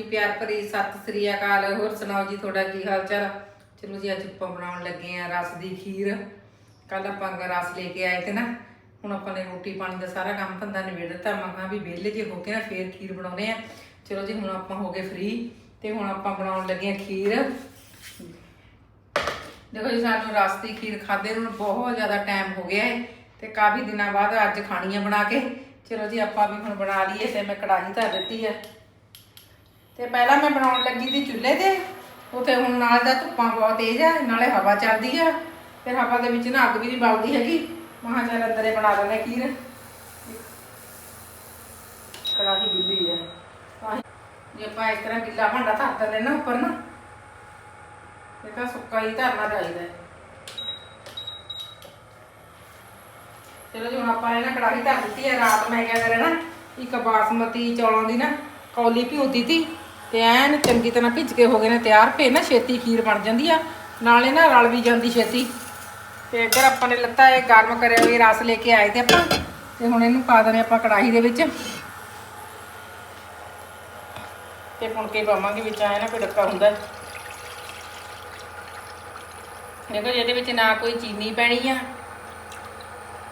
ਜੀ ਪਿਆਰ ਭਰੀ ਸਤਿ ਸ੍ਰੀ ਅਕਾਲ। ਹੋਰ ਸੁਣਾਓ ਜੀ, ਤੁਹਾਡਾ ਕੀ ਹਾਲ ਚਾਲ ਚਲੋ ਜੀ, ਅੱਜ ਆਪਾਂ ਬਣਾਉਣ ਲੱਗੇ ਆ ਰਸ ਦੀ ਖੀਰ। ਕੱਲ ਆਪਾਂ ਰਸ ਲੈ ਕੇ ਆਏ ਤੇ ਨਾ, ਹੁਣ ਆਪਾਂ ਨੇ ਰੋਟੀ ਪਾਣੀ ਦਾ ਸਾਰਾ ਕੰਮ ਧੰਦਾ ਨਿਬੇੜ ਦਿੱਤਾ। ਮੈਂ ਕਿਹਾ ਵੀ ਵਿਹਲੇ ਜੇ ਹੋ ਕੇ ਨਾ, ਫੇਰ ਖੀਰ ਬਣਾਉਨੇ ਆ ਚਲੋ ਜੀ, ਹੁਣ ਆਪਾਂ ਹੋ ਗਏ ਫ੍ਰੀ ਤੇ ਹੁਣ ਆਪਾਂ ਬਣਾਉਣ ਲੱਗੇ ਆ ਖੀਰ। ਦੇਖੋ ਜੀ, ਸਾਨੂੰ ਰਸ ਦੀ ਖੀਰ ਖਾਦੇ ਨੂੰ ਬਹੁਤ ਜ਼ਿਆਦਾ ਟਾਈਮ ਹੋ ਗਿਆ ਹੈ ਤੇ ਕਾਫੀ ਦਿਨਾਂ ਬਾਅਦ ਅੱਜ ਖਾਣੀ ਆ ਬਣਾ ਕੇ। ਚਲੋ ਜੀ, ਆਪਾਂ ਵੀ ਹੁਣ ਬਣਾ ਲਈਏ ਤੇ ਮੈਂ ਕੜਾਹੀ ਧਰ ਦਿੱਤੀ ਹੈ ਤੇ ਪਹਿਲਾਂ ਮੈਂ ਬਣਾਉਣ ਲੱਗੀ ਸੀ ਚੁੱਲ੍ਹੇ ਤੇ ਉਥੇ ਹੁਣ ਨਾਲ ਦਾ ਧੁੱਪਾਂ ਬਹੁਤ ਤੇਜ਼ ਆ, ਨਾਲੇ ਹਵਾ ਚੱਲਦੀ ਆ, ਫਿਰ ਹਵਾ ਦੇ ਵਿੱਚ ਨਾ ਅੱਗ ਵੀ ਨਹੀਂ ਬਲਦੀ ਹੈਗੀ। ਮਹਾਂ ਚੱਲ ਅੰਦਰੇ ਬਣਾ ਲੈਣੇ ਖੀਰ। ਕੜਾਹੀ ਗਿੱਲੀ ਆ। ਜੇ ਆਪਾਂ ਇਸ ਤਰ੍ਹਾਂ ਗਿੱਲਾ ਭਾਂਡਾ ਧਰ ਦਿੰਦੇ ਨਾ ਉੱਪਰ ਨਾ, ਇਹ ਤਾਂ ਸੁੱਕਾ ਹੀ ਧਰਨਾ ਚਾਹੀਦਾ। ਹੈ ਚਲੋ ਜੀ, ਹੁਣ ਆਪਾਂ ਇਹ ਕੜਾਹੀ ਧਰ ਦਿੱਤੀ ਹੈ ਰਾਤ ਮੈਂ ਕਿਆ ਕਰੇ ਨਾ ਇੱਕ ਬਾਸਮਤੀ ਚੌਲਾਂ ਦੀ ਨਾ ਕੌਲੀ ਭਿਉਂਦੀ ਤੀ। ਤੇ ਐਨ ਚੰਗੀ ਤਰ੍ਹਾਂ ਭਿੱਜ ਕੇ ਹੋ ਗਏ ਨੇ ਤਿਆਰ ਫੇ ਨਾ ਛੇਤੀ ਖੀਰ ਬਣ ਜਾਂਦੀ ਆ, ਨਾਲੇ ਨਾ ਰਲ ਵੀ ਜਾਂਦੀ ਛੇਤੀ। ਤੇ ਇੱਧਰ ਆਪਾਂ ਨੇ ਲੱਤਾ ਇਹ ਗਰਮ ਕਰਿਆ ਹੋਇਆ ਰਸ ਲੈ ਕੇ ਆਏ ਤੇ ਆਪਾਂ, ਤੇ ਹੁਣ ਇਹਨੂੰ ਪਾ ਦਨੇ ਆਪਾਂ ਕੜਾਹੀ ਦੇ ਵਿੱਚ। ਤੇ ਪੁਣਕੇ ਪਾਵਾਂਗੇ ਵਿੱਚ ਆਏ ਨਾ ਕੋਈ ਡੱਕਾ ਹੁੰਦਾ। ਦੇਖੋ ਇਹਦੇ ਵਿੱਚ ਨਾ ਕੋਈ ਚੀਨੀ ਪੈਣੀ ਆ,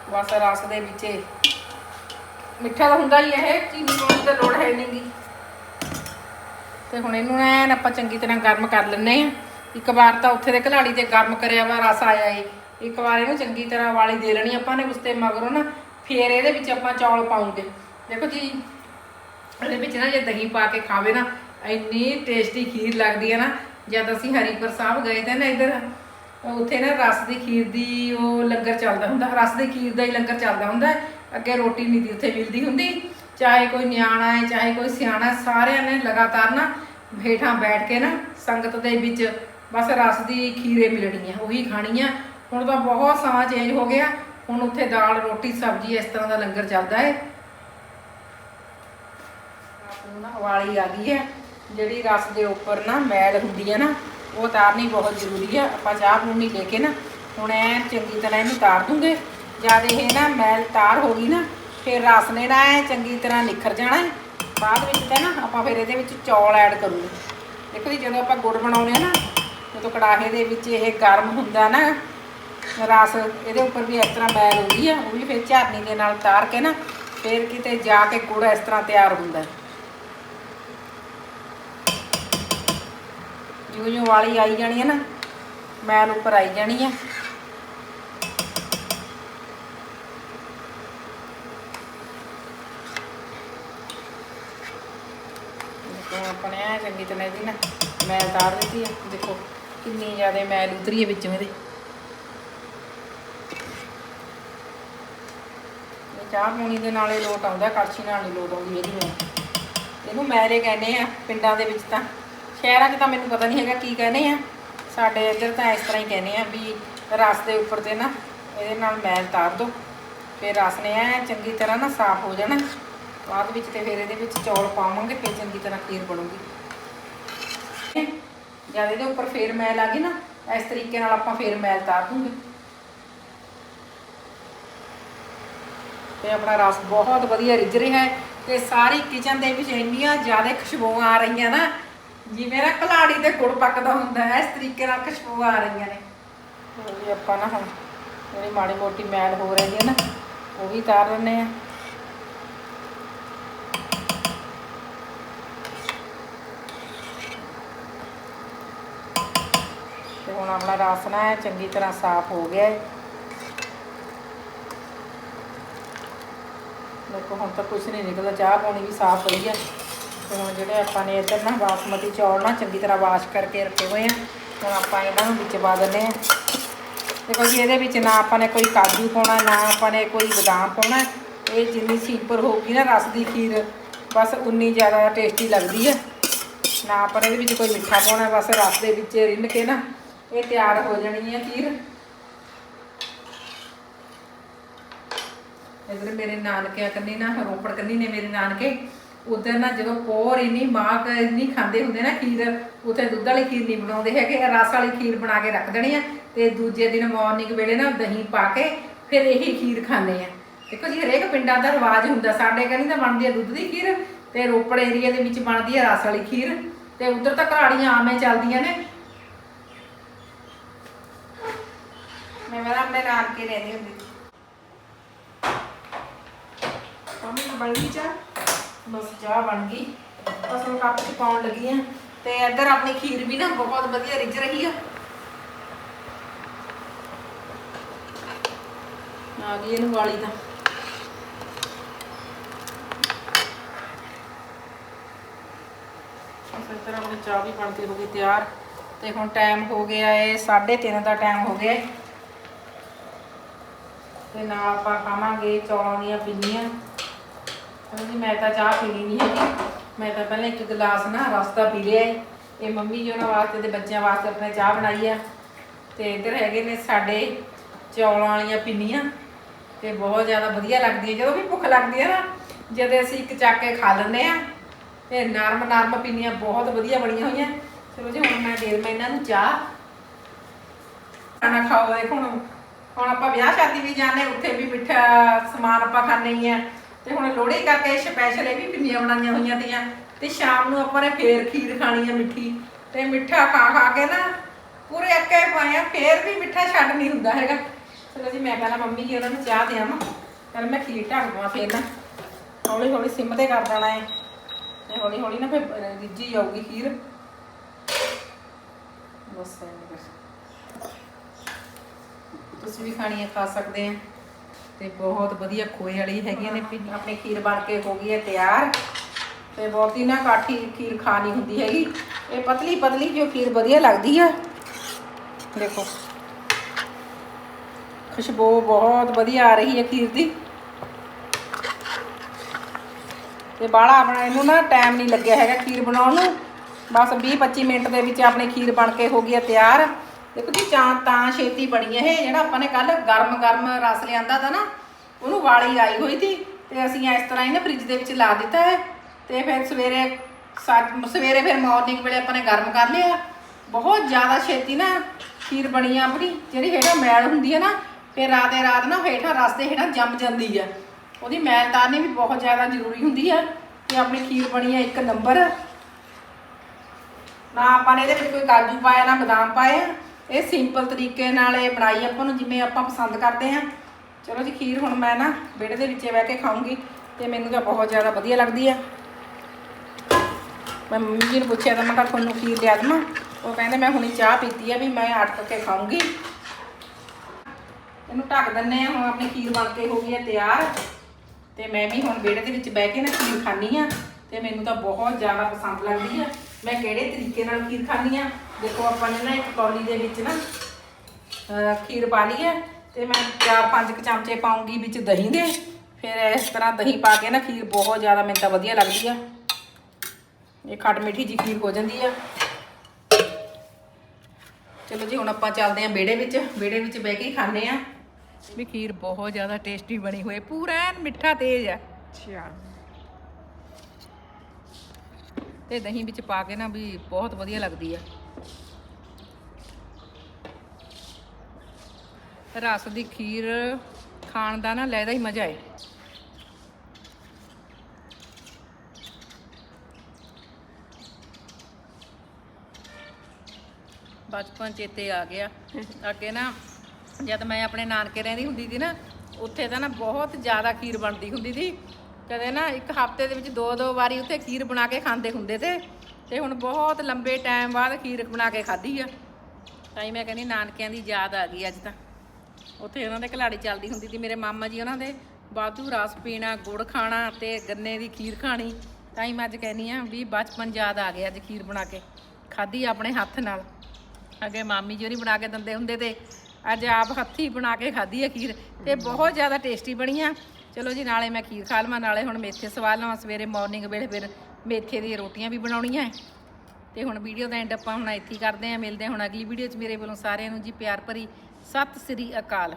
ਬਸ ਰਸ ਦੇ ਵਿੱਚ। ਮਿੱਠਾ ਤਾਂ ਹੁੰਦਾ ਹੀ ਆ, ਇਹ ਚੀਨੀ ਪਾਉਣ ਦੀ ਤਾਂ ਲੋੜ ਹੈ ਨਹੀਂਗੀ ਤੇ ਹੁਣ ਇਹਨੂੰ ਐਨ ਆਪਾਂ ਚੰਗੀ ਤਰ੍ਹਾਂ ਗਰਮ ਕਰ ਲੈਣੇ ਆ ਇੱਕ ਵਾਰ ਤਾਂ ਉੱਥੇ ਦੇ ਘਲਾੜੀ ਤੇ ਗਰਮ ਕਰਿਆ ਵਾ, ਰਸ ਆਇਆ ਏ। ਇੱਕ ਵਾਰ ਇਹਨੂੰ ਚੰਗੀ ਤਰ੍ਹਾਂ ਵਾਲੀ ਦੇ ਲੈਣੀ ਆਪਾਂ ਨੇ ਉਸ ਤੇ ਮਗਰੋਂ ਨਾ, ਫੇਰ ਇਹਦੇ ਵਿੱਚ ਆਪਾਂ ਚੌਲ ਪਾਉਂਗੇ ਦੇਖੋ ਜੀ, ਇਹਦੇ ਵਿੱਚ ਨਾ ਜੇ ਦਹੀਂ ਪਾ ਕੇ ਖਾਵੇ ਨਾ, ਇੰਨੀ ਟੇਸਟੀ ਖੀਰ ਲੱਗਦੀ ਹੈ ਨਾ, ਜਦ ਅਸੀਂ ਹਰੀਪੁਰ ਸਾਹਿਬ ਗਏ ਤੇ ਨਾ ਇਧਰ ਉੱਥੇ ਨਾ ਰਸ ਦੀ ਖੀਰ ਦੀ ਉਹ ਲੰਗਰ ਚੱਲਦਾ ਹੁੰਦਾ, ਰਸ ਦੀ ਖੀਰ ਦਾ ਹੀ ਲੰਗਰ ਚੱਲਦਾ ਹੁੰਦਾ। ਅੱਗੇ ਰੋਟੀ ਨਹੀਂ ਦੀ, ਉੱਥੇ ਮਿਲਦੀ ਹੁੰਦੀ। ਚਾਹੇ ਕੋਈ ਨਿਆਣਾ ਹੈ, ਚਾਹੇ ਕੋਈ ਸਿਆਣਾ ਸਾਰਿਆਂ ਨੇ ਲਗਾਤਾਰ ਨਾ ਹੇਠਾਂ ਬੈਠ ਕੇ ਨਾ ਸੰਗਤ ਦੇ ਵਿੱਚ ਬਸ ਰਸ ਦੀ ਖੀਰੇ ਮਿਲਣੀ ਹੈ ਉਹੀ ਖਾਣੀ ਆ ਹੁਣ ਤਾਂ ਬਹੁਤ ਸਮਾਂ ਚੇਂਜ ਹੋ ਗਿਆ। ਹੁਣ ਉੱਥੇ ਦਾਲ, ਰੋਟੀ, ਸਬਜ਼ੀ ਇਸ ਤਰ੍ਹਾਂ ਦਾ ਲੰਗਰ ਚੱਲਦਾ ਹੈ। ਨਾ ਵਾਲੀ ਆ ਗਈ ਹੈ। ਜਿਹੜੀ ਰਸ ਦੇ ਉੱਪਰ ਨਾ ਮੈਲ ਹੁੰਦੀ ਹੈ ਨਾ, ਉਹ ਉਤਾਰਨੀ ਬਹੁਤ ਜ਼ਰੂਰੀ ਹੈ। ਆਪਾਂ ਚਾਹ ਪੂਣੀ ਲੈ ਕੇ ਨਾ ਹੁਣ ਐ ਚੰਗੀ ਤਰ੍ਹਾਂ ਇਹਨੂੰ ਉਤਾਰ ਦੂੰਗੇ। ਜਦ ਇਹ ਨਾ ਮੈਲ ਤਾਰ ਹੋ ਗਈ ਨਾ ਫਿਰ ਰਸ ਨੇ ਨਾ ਐ ਚੰਗੀ ਤਰ੍ਹਾਂ ਨਿਖਰ ਜਾਣਾ ਹੈ। ਬਾਅਦ ਵਿੱਚ ਤਾਂ ਨਾ ਆਪਾਂ ਫਿਰ ਇਹਦੇ ਵਿੱਚ ਚੌਲ ਐਡ ਕਰੂਗੇ। ਦੇਖੋ ਜੀ, ਜਦੋਂ ਆਪਾਂ ਗੁੜ ਬਣਾਉਨੇ ਆ ਨਾ ਜਦੋਂ ਕੜਾਹੇ ਦੇ ਵਿੱਚ ਇਹ ਗਰਮ ਹੁੰਦਾ ਨਾ, ਰਸ ਇਹਦੇ ਉੱਪਰ ਵੀ ਇਸ ਤਰ੍ਹਾਂ ਮੈਲ ਹੁੰਦੀ ਆ, ਉਹ ਵੀ ਫਿਰ ਝਰਨੀ ਦੇ ਨਾਲ ਤਾਰ ਕੇ ਨਾ, ਫਿਰ ਕਿਤੇ ਜਾ ਕੇ ਗੁੜ ਇਸ ਤਰ੍ਹਾਂ ਤਿਆਰ ਹੁੰਦਾ। ਹੈ ਜਿਉਂ ਜਿਉਂ ਵਾਲੀ ਆਈ ਜਾਣੀ ਹੈ ਨਾ, ਮੈਲ ਉੱਪਰ ਆਈ ਜਾਣੀ ਹੈ ਦੇਖੋ ਆਪਾਂ ਨੇ ਐਂ ਚੰਗੀ ਨਾ ਮੈਲ ਤਾਰ ਦਿੱਤੀ ਆ, ਦੇਖੋ ਕਿੰਨੀ ਜ਼ਿਆਦਾ ਮੈਲ ਉਤਰੀ ਹੈ ਵਿੱਚੋਂ ਇਹਦੇ। ਚਾਹ ਪੂਣੀ ਦੇ ਨਾਲ ਇਹ ਲੋਟ ਆਉਂਦਾ, ਕੜਛੀ ਨਾਲ ਨਹੀਂ ਲੋਟ ਆਉਂਦੀ ਇਹਦੀ ਮੈਲ ਇਹਨੂੰ ਮੈਲੇ ਕਹਿੰਦੇ ਆ ਪਿੰਡਾਂ ਦੇ ਵਿੱਚ ਤਾਂ, ਸ਼ਹਿਰਾਂ 'ਚ ਤਾਂ ਮੈਨੂੰ ਪਤਾ ਨਹੀਂ ਹੈਗਾ ਕੀ ਕਹਿੰਦੇ ਆ। ਸਾਡੇ ਇੱਧਰ ਤਾਂ ਇਸ ਤਰ੍ਹਾਂ ਹੀ ਕਹਿੰਦੇ ਆ ਵੀ ਰਸ ਦੇ ਉੱਪਰ ਤੇ ਨਾ, ਇਹਦੇ ਨਾਲ ਮੈਲ ਤਾਰ ਦੋ। ਫਿਰ ਰਸ ਨੇ ਐ ਚੰਗੀ ਤਰ੍ਹਾਂ ਨਾ ਸਾਫ਼ ਹੋ ਜਾਣਾ। ਬਾਅਦ ਵਿੱਚ ਤੇ ਫਿਰ ਇਹਦੇ ਵਿੱਚ ਚੌਲ ਪਾਵਾਂਗੇ, ਫਿਰ ਚੰਗੀ ਤਰ੍ਹਾਂ ਖੀਰ ਬਣੂਗੀ। ਜਦ ਇਹਦੇ ਉੱਪਰ ਫੇਰ ਮੈਲ ਆ ਗਈ ਨਾ, ਇਸ ਤਰੀਕੇ ਨਾਲ ਆਪਾਂ ਫੇਰ ਮੈਲ ਤਾਰ ਦੂੰਗੇ। ਤੇ ਆਪਣਾ ਰਸ ਬਹੁਤ ਵਧੀਆ ਰਿੱਝ ਰਿਹਾ ਹੈ ਤੇ ਸਾਰੀ ਕਿਚਨ ਦੇ ਵਿੱਚ ਇੰਨੀਆਂ ਜ਼ਿਆਦਾ ਖੁਸ਼ਬੂਆਂ ਆ ਰਹੀਆਂ ਨਾ, ਜਿਵੇਂ ਨਾ ਕਲਾੜੀ ਤੇ ਗੁੜ ਪੱਕਦਾ ਹੁੰਦਾ ਹੈ, ਇਸ ਤਰੀਕੇ ਨਾਲ ਖੁਸ਼ਬੂਆਂ ਆ ਰਹੀਆਂ ਨੇ। ਤੇ ਵੀ ਆਪਾਂ ਨਾ ਹੁਣ ਜਿਹੜੀ ਮਾੜੀ ਮੋਟੀ ਮੈਲ ਹੋ ਰਹੀ ਹੈ ਨਾ, ਉਹ ਵੀ ਤਾਰ ਦਿੰਦੇ ਆ ਤੇ ਹੁਣ ਆਪਣਾ ਰਸ ਨਾ ਚੰਗੀ ਤਰ੍ਹਾਂ ਸਾਫ਼ ਹੋ ਗਿਆ ਹੈ ਦੇਖੋ, ਹੁਣ ਤਾਂ ਕੁਝ ਨਹੀਂ ਨਿਕਲਦਾ, ਚਾਹ ਪਾਣੀ ਵੀ ਸਾਫ਼ ਹੋਈ ਹੈ ਤੇ ਹੁਣ ਜਿਹੜੇ ਆਪਾਂ ਨੇ ਇੱਧਰ ਨਾ ਬਾਸਮਤੀ ਚੌਲ ਨਾ ਚੰਗੀ ਤਰ੍ਹਾਂ ਵਾਸ਼ ਕਰਕੇ ਰੱਖੇ ਹੋਏ ਆ, ਹੁਣ ਆਪਾਂ ਇਹਨਾਂ ਨੂੰ ਵਿੱਚ ਪਾ ਦਿੰਦੇ ਆ। ਦੇਖੋ ਜੀ, ਇਹਦੇ ਵਿੱਚ ਨਾ ਆਪਾਂ ਨੇ ਕੋਈ ਕਾਜੂ ਪਾਉਣਾ, ਨਾ ਆਪਾਂ ਨੇ ਕੋਈ ਬਦਾਮ ਪਾਉਣਾ। ਇਹ ਜਿੰਨੀ ਸਿੰਪਲ ਹੋਊਗੀ ਨਾ ਰਸ ਦੀ ਖੀਰ, ਬਸ ਉਨੀ ਜ਼ਿਆਦਾ ਟੇਸਟੀ ਲੱਗਦੀ ਹੈ ਨਾ ਆਪਾਂ ਨੇ ਇਹਦੇ ਵਿੱਚ ਕੋਈ ਮਿੱਠਾ ਪਾਉਣਾ, ਬਸ ਰਸ ਦੇ ਵਿੱਚ ਰਿੰਨ ਕੇ ਨਾ ਇਹ ਤਿਆਰ ਹੋ ਜਾਣੀ ਹੈ ਖੀਰ ਇਧਰ ਮੇਰੇ ਨਾਨਕਿਆਂ ਕੰਨੀ ਨਾ, ਰੋਪੜ ਕੰਨੀ ਨੇ ਮੇਰੇ ਨਾਨਕੇ। ਉਧਰ ਨਾ ਜਦੋਂ ਪੋਰ ਇੰਨੀ ਮਾਂ ਕ ਖਾਂਦੇ ਹੁੰਦੇ ਨਾ ਖੀਰ, ਉਥੇ ਦੁੱਧ ਵਾਲੀ ਖੀਰ ਨਹੀਂ ਬਣਾਉਂਦੇ ਹੈਗੇ, ਰਸ ਵਾਲੀ ਖੀਰ ਬਣਾ ਕੇ ਰੱਖ ਦੇਣੀ ਆ ਤੇ ਦੂਜੇ ਦਿਨ ਮਾਰਨਿੰਗ ਵੇਲੇ ਨਾ ਦਹੀਂ ਪਾ ਕੇ ਫਿਰ ਇਹੀ ਖੀਰ ਖਾਂਦੇ ਆ। ਦੇਖੋ ਜੀ, ਹਰੇਕ ਪਿੰਡਾਂ ਦਾ ਰਿਵਾਜ ਹੁੰਦਾ, ਸਾਡੇ ਕਹਿੰਦੇ ਤਾਂ ਬਣਦੀ ਆ ਦੁੱਧ ਦੀ ਖੀਰ ਤੇ ਰੋਪੜ ਏਰੀਆ ਦੇ ਵਿੱਚ ਬਣਦੀ ਹੈ ਰਸ ਵਾਲੀ ਖੀਰ ਤੇ ਉਧਰ ਤਾਂ ਘਰਾੜੀਆਂ ਆਮੇ ਚੱਲਦੀਆਂ ਨੇ। ਮੈਂ ਮੇਰਾ ਆਪਣੇ ਨਾਨਕੇ ਰਹਿੰਦੀ ਹੁੰਦੀ ਸੀ? ਮੰਮੀ ਬਣ ਗਈ ਚਾਹ? ਬਸ ਚਾਹ ਬਣ ਗਈ। ਬਸ ਹੁਣ ਕੱਪ ਚ ਪਾਉਣ ਲੱਗੀ ਆ। ਤੇ ਇੱਧਰ ਆਪਣੀ ਖੀਰ ਵੀ ਨਾ ਬਹੁਤ ਵਧੀਆ ਰਿੱਝ ਰਹੀ ਆ। ਆ ਗਈ ਇਹਨੂੰ ਵਾਲੀ ਤਾਂ। ਇਸ ਤਰ੍ਹਾਂ ਆਪਣੀ ਚਾਹ ਵੀ ਬਣ ਕੇ ਹੋ ਗਈ ਤਿਆਰ। ਤੇ ਹੁਣ ਟਾਈਮ ਹੋ ਗਿਆ ਏ 3:30 ਦਾ ਟਾਈਮ ਹੋ ਗਿਆ ਤੇ ਨਾਲ ਆਪਾਂ ਖਾਵਾਂਗੇ ਚੌਲਾਂ ਦੀਆਂ ਪਿੰਨੀਆਂ। ਕਹਿੰਦੀ ਮੈਂ ਤਾਂ ਚਾਹ ਪੀਣੀ ਨਹੀਂ ਹੈਗੀ। ਮੈਂ ਤਾਂ ਪਹਿਲਾਂ ਇੱਕ ਗਲਾਸ ਨਾ ਰਸਤਾ ਪੀ ਲਿਆ ਏ। ਇਹ ਮੰਮੀ ਜੀ ਉਹਨਾਂ ਵਾਸਤੇ ਤੇ ਬੱਚਿਆਂ ਵਾਸਤੇ ਆਪਣੇ ਚਾਹ ਬਣਾਈ ਆ। ਤੇ ਇੱਧਰ ਹੈਗੇ ਨੇ ਸਾਡੇ ਚੌਲਾਂ ਵਾਲੀਆਂ ਪਿੰਨੀਆਂ। ਤੇ ਬਹੁਤ ਜ਼ਿਆਦਾ ਵਧੀਆ ਲੱਗਦੀਆਂ। ਜਦੋਂ ਵੀ ਭੁੱਖ ਲੱਗਦੀ ਹੈ ਨਾ, ਜਦੋਂ ਅਸੀਂ ਇੱਕ ਚੱਕ ਕੇ ਖਾ ਲੈਂਦੇ ਆ, ਤੇ ਨਰਮ ਨਰਮ ਪਿੰਨੀਆਂ ਬਹੁਤ ਵਧੀਆ ਬਣੀਆਂ ਹੋਈਆਂ। ਚਲੋ ਜੀ, ਹੁਣ ਮੈਂ ਦੇ ਮੈਂ ਇਹਨਾਂ ਨੂੰ ਚਾਹ। ਖਾਣਾ ਖਾਓ, ਦੇਖੋ ਹੁਣ। ਹੁਣ ਆਪਾਂ ਵਿਆਹ ਸ਼ਾਦੀ ਵੀ ਜਾਂਦੇ, ਉੱਥੇ ਵੀ ਮਿੱਠਾ ਸਮਾਨ ਆਪਾਂ ਖਾਣੇ ਹੀ ਆ। ਤੇ ਹੁਣ ਲੋਹੜੀ ਕਰਕੇ ਸਪੈਸ਼ਲ ਇਹ ਵੀ ਪਿੰਨੀਆਂ ਬਣਾਈਆਂ ਹੋਈਆਂ ਤੀਆਂ। ਤੇ ਸ਼ਾਮ ਨੂੰ ਆਪਾਂ ਨੇ ਫੇਰ ਖੀਰ ਖਾਣੀ ਆ ਮਿੱਠੀ। ਤੇ ਮਿੱਠਾ ਖਾ ਖਾ ਕੇ ਨਾ ਪੂਰੇ ਅੱਕੇ ਪਾਏ ਆ, ਫੇਰ ਵੀ ਮਿੱਠਾ ਛੱਡ ਨਹੀਂ ਹੁੰਦਾ ਹੈਗਾ। ਚਲੋ ਜੀ, ਮੈਂ ਪਹਿਲਾਂ ਮੰਮੀ ਜੀ ਉਹਨਾਂ ਨੂੰ ਚਾਹ ਦਿਆਵਾਂ। ਪਹਿਲਾਂ ਮੈਂ ਖੀਰ ਢੱਕ ਦਵਾਂ ਫੇਰ ਨਾ। ਹੌਲੀ ਹੌਲੀ ਸਿਮ ਤੇ ਕਰ ਦੇਣਾ ਹੈ ਤੇ ਹੌਲੀ ਹੌਲੀ ਨਾ ਫੇਰ ਰਿੱਝੀ ਜਾਊਗੀ ਖੀਰ। ਬਸ ਐਵੇਂ ਬਸ। ਤੁਸੀਂ ਵੀ ਖਾਣੀ ਹੈ ਖਾ ਸਕਦੇ ਆ। ਤੇ ਬਹੁਤ ਵਧੀਆ ਖੋਏ ਵਾਲੀ ਹੈਗੀਆਂ ਨੇ ਪਿੰਡ ਆਪਣੀ ਖੀਰ ਬਣ ਕੇ ਹੋ ਗਈ ਹੈ ਤਿਆਰ। ਤੇ ਬਹੁਤੀ ਨਾ ਕਾਠੀ ਖੀਰ ਖਾਣੀ ਹੁੰਦੀ ਹੈਗੀ। ਇਹ ਪਤਲੀ ਪਤਲੀ ਜੋ ਖੀਰ ਵਧੀਆ ਲੱਗਦੀ ਆ। ਦੇਖੋ। ਖੁਸ਼ਬੂ ਬਹੁਤ ਵਧੀਆ ਆ ਰਹੀ ਹੈ ਖੀਰ ਦੀ। ਤੇ ਬਾਹਲਾ ਆਪਣਾ ਇਹਨੂੰ ਨਾ ਟਾਈਮ ਨਹੀਂ ਲੱਗਿਆ ਹੈਗਾ ਖੀਰ ਬਣਾਉਣ ਨੂੰ। ਬਸ 20 25 ਮਿੰਟ ਦੇ ਵਿੱਚ ਆਪਣੀ ਖੀਰ ਬਣ ਕੇ ਹੋ ਗਈ ਹੈ ਤਿਆਰ। ਦੇਖੋ ਜੀ, ਚਾਂ ਤਾਂ ਛੇਤੀ ਬਣੀ ਹੈ ਇਹ, ਜਿਹੜਾ ਆਪਾਂ ਨੇ ਕੱਲ ਗਰਮ ਗਰਮ ਰਸ ਲਿਆਂਦਾ ਤਾ ਨਾ, ਉਹਨੂੰ ਵਾਲੀ ਆਈ ਹੋਈ ਸੀ ਤੇ ਅਸੀਂ ਇਸ ਤਰ੍ਹਾਂ ਹੀ ਨਾ ਫ੍ਰਿਜ ਦੇ ਵਿੱਚ ਲਾ ਦਿੱਤਾ ਹੈ ਤੇ ਫਿਰ ਸਵੇਰੇ ਸੱਜ- ਸਵੇਰੇ ਫਿਰ ਮਾਰਨਿੰਗ ਵੇਲੇ ਆਪਾਂ ਨੇ ਗਰਮ ਕਰ ਲਿਆ। ਬਹੁਤ ਜ਼ਿਆਦਾ ਛੇਤੀ ਨਾ ਖੀਰ ਬਣੀ ਆ ਆਪਣੀ, ਜਿਹੜੀ ਹੇਠਾਂ ਮੈਲ ਹੁੰਦੀ ਹੈ ਨਾ, ਫਿਰ ਰਾਤੇ ਰਾਤ ਨਾ ਹੇਠਾਂ ਰਸ ਦੇ ਹੇਠਾਂ ਜੰਮ ਜਾਂਦੀ ਆ। ਉਹਦੀ ਮੈਲ ਤਾਰਨੀ ਵੀ ਬਹੁਤ ਜ਼ਿਆਦਾ ਜ਼ਰੂਰੀ ਹੁੰਦੀ ਆ ਤੇ ਆਪਣੀ ਖੀਰ ਬਣੀ ਆ ਇੱਕ ਨੰਬਰ। ਨਾ ਆਪਾਂ ਨੇ ਇਹਦੇ ਵਿੱਚ ਕੋਈ ਕਾਜੂ ਪਾਇਆ, ਨਾ ਬਦਾਮ ਪਾਏ ਆ। ਇਹ ਸਿੰਪਲ ਤਰੀਕੇ ਨਾਲ ਇਹ ਬਣਾਈ ਆਪਾਂ ਨੂੰ, ਜਿਵੇਂ ਆਪਾਂ ਪਸੰਦ ਕਰਦੇ ਆ ਚਲੋ ਜੀ, ਖੀਰ ਹੁਣ ਮੈਂ ਨਾ ਵਿਹੜੇ ਦੇ ਵਿੱਚ ਬਹਿ ਕੇ ਖਾਊਂਗੀ ਤੇ ਮੈਨੂੰ ਤਾਂ ਬਹੁਤ ਜ਼ਿਆਦਾ ਵਧੀਆ ਲੱਗਦੀ ਆ। ਮੈਂ ਮੰਮੀ ਜੀ ਨੂੰ ਪੁੱਛਿਆ ਤਾਂ ਮੈਂ ਕਿਹਾ ਤੁਹਾਨੂੰ ਖੀਰ ਲਿਆ ਦੇਵਾਂ। ਉਹ ਕਹਿੰਦੇ ਮੈਂ ਹੁਣੀ ਚਾਹ ਪੀਤੀ ਆ ਵੀ ਮੈਂ ਅਟਕ ਕੇ ਖਾਊਂਗੀ। ਇਹਨੂੰ ਢੱਕ ਦਿੰਨੇ ਆ ਹੁਣ ਆਪਣੀ ਖੀਰ ਬਣ ਕੇ ਹੋ ਗਈ ਹੈ ਤਿਆਰ। ਤੇ ਮੈਂ ਵੀ ਹੁਣ ਵਿਹੜੇ ਦੇ ਵਿੱਚ ਬਹਿ ਕੇ ਨਾ ਖੀਰ ਖਾਣੀ ਆ ਤੇ ਮੈਨੂੰ ਤਾਂ ਬਹੁਤ ਜ਼ਿਆਦਾ ਪਸੰਦ ਲੱਗਦੀ ਆ। ਮੈਂ ਕਿਹੜੇ ਤਰੀਕੇ ਨਾਲ ਖੀਰ ਖਾਣੀ ਆ? ਦੇਖੋ ਆਪਾਂ ਨੇ ਨਾ ਇੱਕ ਕੌਲੀ ਦੇ ਵਿੱਚ ਨਾ ਅਹ ਖੀਰ ਪਾ ਲਈ ਹੈ ਤੇ ਮੈਂ ਚਾਰ ਪੰਜ ਕੁ ਚਮਚੇ ਪਾਉਂਗੀ ਵਿੱਚ ਦਹੀਂ ਦੇ। ਫਿਰ ਇਸ ਤਰ੍ਹਾਂ ਦਹੀਂ ਪਾ ਕੇ ਨਾ ਖੀਰ ਬਹੁਤ ਜ਼ਿਆਦਾ ਮੈਨੂੰ ਤਾਂ ਵਧੀਆ ਲੱਗਦੀ ਆ। ਇਹ ਖੱਟ ਮਿੱਠੀ ਜੀ ਖੀਰ ਹੋ ਜਾਂਦੀ ਆ। ਚਲੋ ਜੀ ਹੁਣ ਆਪਾਂ ਚੱਲਦੇ ਆਂ ਵਿਹੜੇ ਵਿੱਚ। ਵਿਹੜੇ ਵਿੱਚ ਬਹਿ ਕੇ ਖਾਂਦੇ ਆ ਵੀ ਖੀਰ ਬਹੁਤ ਜ਼ਿਆਦਾ ਟੇਸਟੀ ਬਣੀ ਹੋਈ ਹੈ। ਪੂਰਾ ਐਨ ਮਿੱਠਾ ਤੇਜ਼ ਆ ਅੱਛਾ। ਤੇ ਦਹੀਂ ਵਿੱਚ ਪਾ ਕੇ ਨਾ ਵੀ ਬਹੁਤ ਵਧੀਆ ਲੱਗਦੀ ਆ। ਰਸ ਦੀ ਖੀਰ ਖਾਣ ਦਾ ਨਾ ਲੈਦਾ ਹੀ ਮਜ਼ਾ ਹੈ ਬਚਪਨ ਚੇਤੇ ਆ ਗਿਆ। ਅੱਗੇ ਨਾ, ਜਦ ਮੈਂ ਆਪਣੇ ਨਾਨਕੇ ਰਹਿੰਦੀ ਹੁੰਦੀ ਸੀ ਨਾ, ਉੱਥੇ ਤਾਂ ਨਾ ਬਹੁਤ ਜ਼ਿਆਦਾ ਖੀਰ ਬਣਦੀ ਹੁੰਦੀ ਸੀ। ਕਦੇ ਨਾ ਇੱਕ ਹਫ਼ਤੇ ਦੇ ਵਿੱਚ ਦੋ ਦੋ ਵਾਰੀ ਉੱਥੇ ਖੀਰ ਬਣਾ ਕੇ ਖਾਂਦੇ ਹੁੰਦੇ ਤੇ ਤੇ ਹੁਣ ਬਹੁਤ ਲੰਬੇ ਟਾਈਮ ਬਾਅਦ ਖੀਰ ਬਣਾ ਕੇ ਖਾਧੀ ਆ। ਤਾਂ ਹੀ ਮੈਂ ਕਹਿੰਦੀ, ਨਾਨਕਿਆਂ ਦੀ ਯਾਦ ਆ ਗਈ ਅੱਜ ਤਾਂ। ਉੱਥੇ ਉਹਨਾਂ ਦੇ ਖਿਲਾੜੀ ਚੱਲਦੀ ਹੁੰਦੀ ਸੀ, ਮੇਰੇ ਮਾਮਾ ਜੀ ਉਹਨਾਂ ਦੇ ਬਾਦੂ ਰਸ ਪੀਣਾ, ਗੁੜ ਖਾਣਾ ਤੇ ਗੰਨੇ ਦੀ ਖੀਰ ਖਾਣੀ, ਤਾਂ ਹੀ ਮੈਂ ਅੱਜ ਕਹਿੰਦੀ ਆ ਵੀ ਬਚਪਨ ਯਾਦ ਆ ਗਿਆ ਅੱਜ ਖੀਰ ਬਣਾ ਕੇ, ਖਾਧੀ ਆਪਣੇ ਹੱਥ ਨਾਲ। ਅੱਗੇ ਮਾਮੀ ਜੀ ਹੋਰੀ ਬਣਾ ਕੇ ਦਿੰਦੇ ਹੁੰਦੇ ਤੇ ਅੱਜ ਆਪ ਹੱਥੀ ਬਣਾ ਕੇ ਖਾਧੀ ਆ ਖੀਰ ਤੇ ਬਹੁਤ ਜ਼ਿਆਦਾ ਟੇਸਟੀ ਬਣੀ ਆ। ਚਲੋ ਜੀ, ਨਾਲੇ ਮੈਂ ਖੀਰ ਖਾ ਲਵਾਂ, ਨਾਲੇ ਹੁਣ ਮੇਥੇ ਸਵਾਲ ਲਵਾਂ, ਸਵੇਰੇ ਮਾਰਨਿੰਗ ਵੇਲੇ ਫਿਰ ਮੇਥੇ ਦੀਆਂ ਰੋਟੀਆਂ ਵੀ ਬਣਾਉਣੀਆਂ ਹੈ ਤੇ ਹੁਣ ਵੀਡੀਓ ਦਾ ਐਂਡ ਆਪਾਂ ਹੁਣ ਇੱਥੇ ਹੀ ਕਰਦੇ ਆਂ, ਮਿਲਦੇ ਹਾਂ ਹੁਣ ਅਗਲੀ ਵੀਡੀਓ 'ਚ। ਮੇਰੇ ਵੱਲੋਂ ਸਾਰਿਆਂ ਨੂੰ ਜੀ ਪਿਆਰ ਭਰੀ ਸਤਿ ਸ੍ਰੀ ਅਕਾਲ।